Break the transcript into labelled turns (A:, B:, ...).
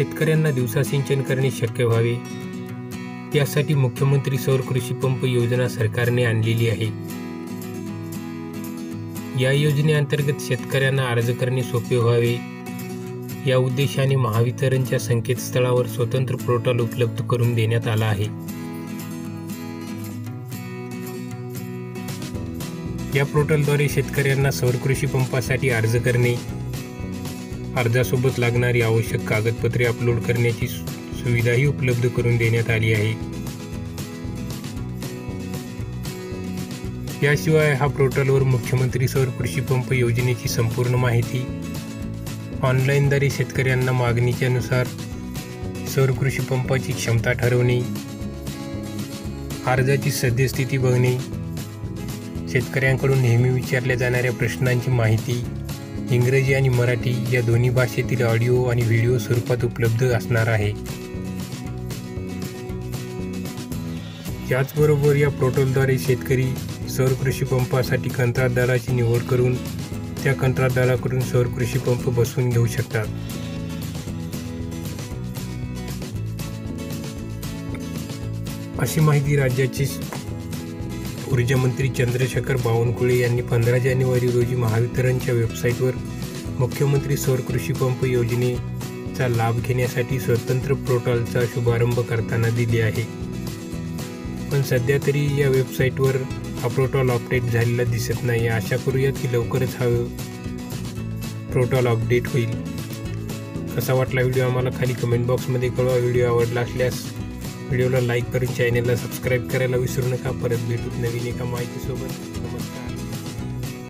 A: शेतकऱ्यांना दिवसा सिंचन करणे शक्य व्हावे. त्यासाठी मुख्यमंत्री सौर कृषी पंप योजना सरकारने आणलेली आहे. या योजनेअंतर्गत शेतकऱ्यांना अर्ज करणे सोपे व्हावे. या उद्देशाने महावितरणच्या संकेतस्थळावर स्वतंत्र पोर्टल उपलब्ध करून देण्यात आला आहे. या पोर्टलद्वारे शेतकऱ्यांना सौर कृषी पंपासाठी अर्ज करणे अर्जासोबत लागणारी आवश्यक कागदपत्रे अपलोड करण्याची सु- सुविधाही उपलब्ध करून देण्यात आली आहे. याशिवाय हा पोर्टलवर मुख्यमंत्री सौर कृषी पंप योजनेची संपूर्ण माहिती ऑनलाईनद्वारे शेतकऱ्यांना मागणीच्या नुसार सौर कृषी पंपाची क्षमता ठरवणे अर्जाची सद्यस्थिती बघणे शेतकऱ्यांकडून नेहमी विचारल्या जाणाऱ्या प्रश्नांची माहिती इंग्रजी आणि मराठी या दोन्ही भाषेतील ऑडिओ आणि व्हिडिओ स्वरूपात उपलब्ध असणार आहे. याचबरोबर या पोर्टलद्वारे शेतकरी सौर कृषी पंपासाठी कंत्राटदाराची निवड करून त्या कंत्राटदाराकडून सौर कृषी पंप बसवून घेऊ शकतात. अशी माहिती राज्याचे ऊर्जामंत्री चंद्रशेखर बावनकुळे यांनी पंधरा जानेवारी रोजी महावितरणच्या वेबसाईटवर मुख्यमंत्री सौर कृषी पंप योजनेचा लाभ घेण्यासाठी स्वतंत्र पोर्टलचा शुभारंभ करताना दिली आहे. पण सध्या तरी या वेबसाईटवर हा पोर्टल अपडेट झालेला दिसत नाही. आशा करूया की लवकरच हा पोर्टल अपडेट होईल. कसा वाटला व्हिडिओ? आम्हाला खाली कमेंट बॉक्समध्ये कळवा. व्हिडिओ आवडला असल्यास व्हिडिओला लाईक करून चॅनेलला सबस्क्राईब करायला विसरू नका. परत भेटूत नवीन एका माहितीसोबत.